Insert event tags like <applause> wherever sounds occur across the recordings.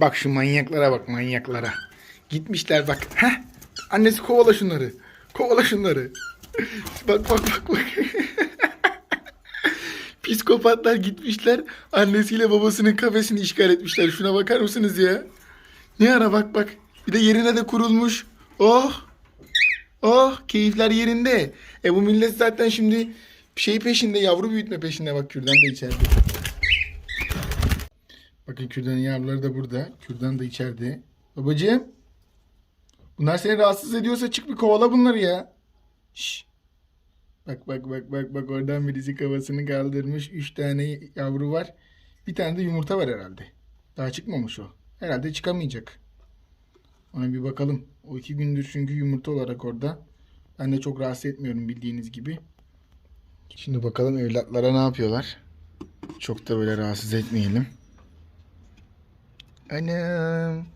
Bak şu manyaklara bak manyaklara. Gitmişler bak. Heh. Annesi kovala şunları. Kovala şunları. <laughs> bak bak bak bak. <laughs> Psikopatlar gitmişler. Annesiyle babasının kafesini işgal etmişler. Şuna bakar mısınız ya? Ne ara bak bak. Bir de yerine de kurulmuş. Oh. Oh keyifler yerinde. E bu millet zaten şimdi şey peşinde yavru büyütme peşinde bak kürdan da içeride. Bakın kürdanın yavruları da burada. Kürdan da içeride. Babacığım. Bunlar seni rahatsız ediyorsa çık bir kovala bunları ya. Şş. Bak bak bak bak bak oradan birisi kafasını kaldırmış. Üç tane yavru var. Bir tane de yumurta var herhalde. Daha çıkmamış o. Herhalde çıkamayacak. Ona bir bakalım. O iki gündür çünkü yumurta olarak orada. Ben de çok rahatsız etmiyorum bildiğiniz gibi. Şimdi bakalım evlatlara ne yapıyorlar. Çok da böyle rahatsız etmeyelim. Anam.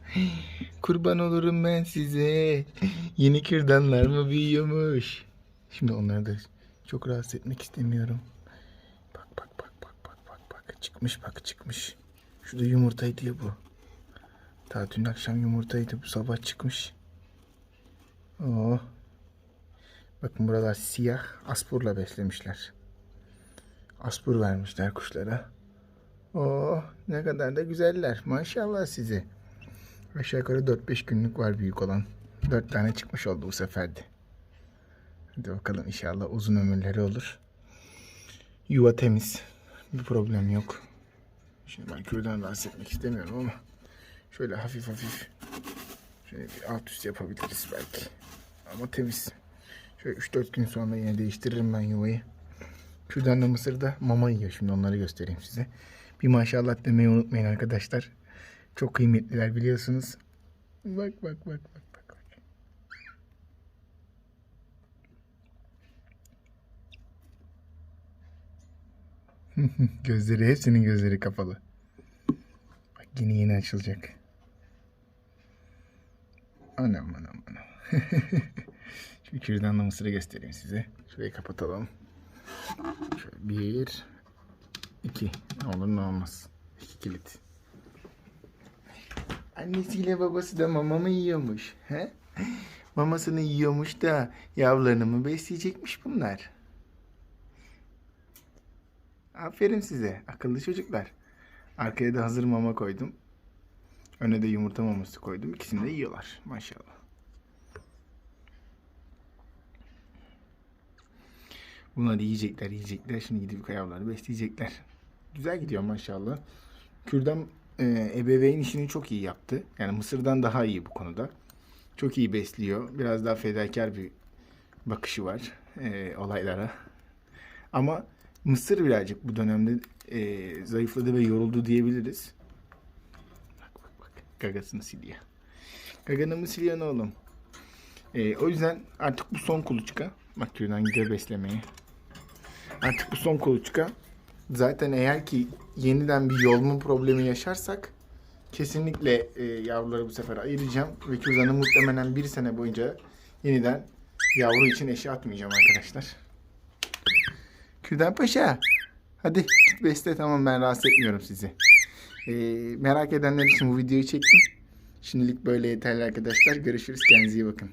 Kurban olurum ben size. Yeni kürdanlar mı büyüyormuş? Şimdi onları da çok rahatsız etmek istemiyorum. Bak bak bak bak bak bak bak. Çıkmış bak çıkmış. Şurada yumurtaydı ya bu. Daha dün akşam yumurtaydı. Bu sabah çıkmış. Oh. Bakın buralar siyah. Aspurla beslemişler. Aspur vermişler kuşlara. Oh ne kadar da güzeller. Maşallah size. Aşağı yukarı 4-5 günlük var büyük olan. 4 tane çıkmış oldu bu seferde. Hadi bakalım inşallah uzun ömürleri olur. Yuva temiz. Bir problem yok. Şimdi ben kürdan rahatsız etmek istemiyorum ama şöyle hafif hafif şöyle bir alt üst yapabiliriz belki. Ama temiz. Şöyle 3-4 gün sonra yine değiştiririm ben yuvayı. Kürdanla mısırda mama yiyor. Şimdi onları göstereyim size. Bir maşallah demeyi unutmayın arkadaşlar. Çok kıymetliler biliyorsunuz. Bak bak bak bak bak. <laughs> gözleri hepsinin gözleri kapalı. Bak yine yeni açılacak. Anam anam anam. <laughs> Şimdi kürdanla mısırı göstereyim size. Şurayı kapatalım. Şöyle bir, iki. Ne olur ne olmaz. İki kilit. Annesiyle babası da mama mı yiyormuş? He? Mamasını yiyormuş da yavrularını mı besleyecekmiş bunlar? Aferin size. Akıllı çocuklar. Arkaya da hazır mama koydum. Öne de yumurta maması koydum. İkisini de yiyorlar. Maşallah. Bunları yiyecekler, yiyecekler. Şimdi gidip yavruları besleyecekler. Güzel gidiyor maşallah. Kürdan e, ebeveyn işini çok iyi yaptı. Yani Mısır'dan daha iyi bu konuda. Çok iyi besliyor. Biraz daha fedakar bir bakışı var e, olaylara. Ama Mısır birazcık bu dönemde e, zayıfladı ve yoruldu diyebiliriz. Bak bak bak. Gagasını siliyor. Gaganı mı siliyorsun oğlum? E, o yüzden artık bu son kuluçka. Bak kürdan gidiyor beslemeye. Artık bu son kuluçka. Zaten eğer ki yeniden bir yolma problemi yaşarsak kesinlikle e, yavruları bu sefer ayıracağım ve kürdanı muhtemelen bir sene boyunca yeniden yavru için eşe atmayacağım arkadaşlar. Kürdan Paşa hadi git besle tamam ben rahatsız etmiyorum sizi. E, merak edenler için bu videoyu çektim. Şimdilik böyle yeterli arkadaşlar. Görüşürüz. Kendinize iyi bakın.